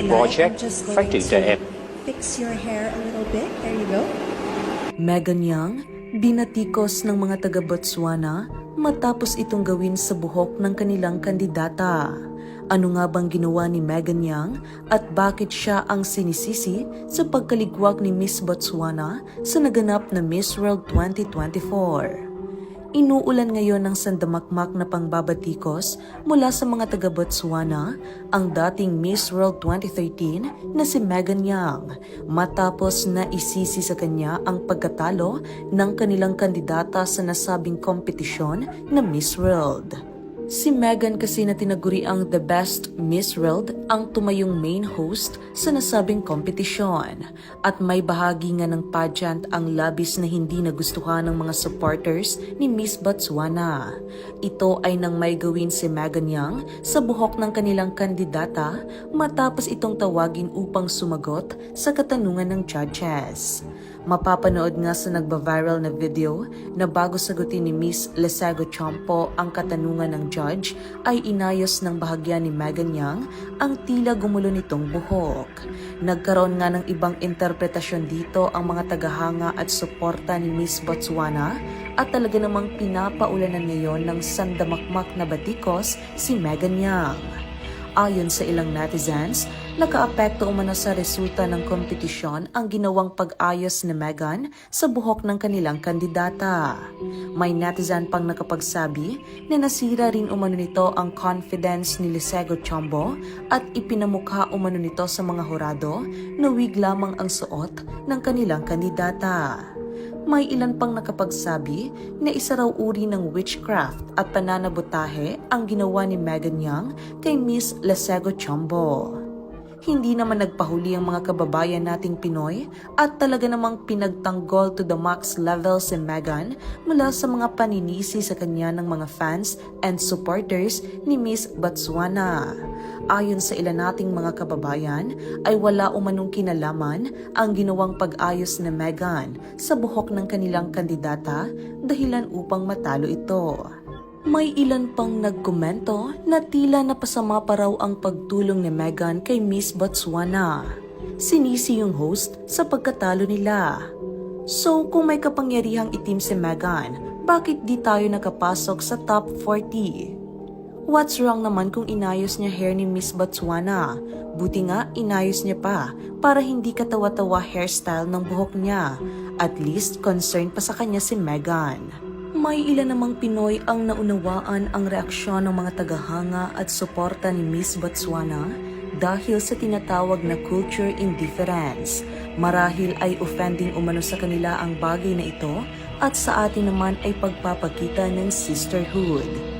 July, Project, to end fix your hair a little bit. There you go. Megan Young, binatikos ng mga taga Botswana matapos itong gawin sa buhok ng kanilang kandidata. Ano nga bang ginawa ni Megan Young at bakit siya ang sinisisi sa pagkaligwak ni Miss Botswana sa naganap na Miss World 2024? Inuulan ngayon ng sandamakmak na pangbabatikos mula sa mga taga Botswana ang dating Miss World 2013 na si Megan Young matapos na isisi sa kanya ang pagkatalo ng kanilang kandidata sa nasabing kompetisyon na Miss World. Si Megan kasi na tinaguri ang The Best Miss World ang tumayong main host sa nasabing kompetisyon at may bahagi nga ng pageant ang labis na hindi nagustuhan ng mga supporters ni Miss Botswana. Ito ay nang may gawin si Megan Young sa buhok ng kanilang kandidata matapos itong tawagin upang sumagot sa katanungan ng judges. Mapapanood nga sa nagba-viral na video na bago sagutin ni Miss Lesago Champo ang katanungan ng judge ay inayos ng bahagya ni Megan Young ang tila gumulo nitong buhok. Nagkaroon nga ng ibang interpretasyon dito ang mga tagahanga at suporta ni Miss Botswana at talaga namang pinapaulanan ngayon ng sandamakmak na batikos si Megan Young. Ayon sa ilang netizens, nakaapekto umano sa resulta ng kompetisyon ang ginawang pag-ayos ni Megan sa buhok ng kanilang kandidata. May netizen pang nakapagsabi na nasira rin umano nito ang confidence ni Lisego Chombo at ipinamukha umano nito sa mga hurado na wig lamang ang suot ng kanilang kandidata may ilan pang nakapagsabi na isa raw uri ng witchcraft at pananabotahe ang ginawa ni Megan Young kay Miss Lesego Chombo. Hindi naman nagpahuli ang mga kababayan nating Pinoy at talaga namang pinagtanggol to the max level si Megan mula sa mga paninisi sa kanya ng mga fans and supporters ni Miss Botswana. Ayon sa ilan nating mga kababayan, ay wala umanong kinalaman ang ginawang pag-ayos ni Megan sa buhok ng kanilang kandidata dahilan upang matalo ito. May ilan pang nagkomento na tila napasama pa raw ang pagtulong ni Megan kay Miss Botswana. Sinisi yung host sa pagkatalo nila. So kung may kapangyarihang itim si Megan, bakit di tayo nakapasok sa top 40? What's wrong naman kung inayos niya hair ni Miss Botswana? Buti nga inayos niya pa para hindi katawa-tawa hairstyle ng buhok niya. At least concerned pa sa kanya si Megan. May ilan namang Pinoy ang naunawaan ang reaksyon ng mga tagahanga at suporta ni Miss Botswana dahil sa tinatawag na culture indifference. Marahil ay offending umano sa kanila ang bagay na ito at sa atin naman ay pagpapakita ng sisterhood.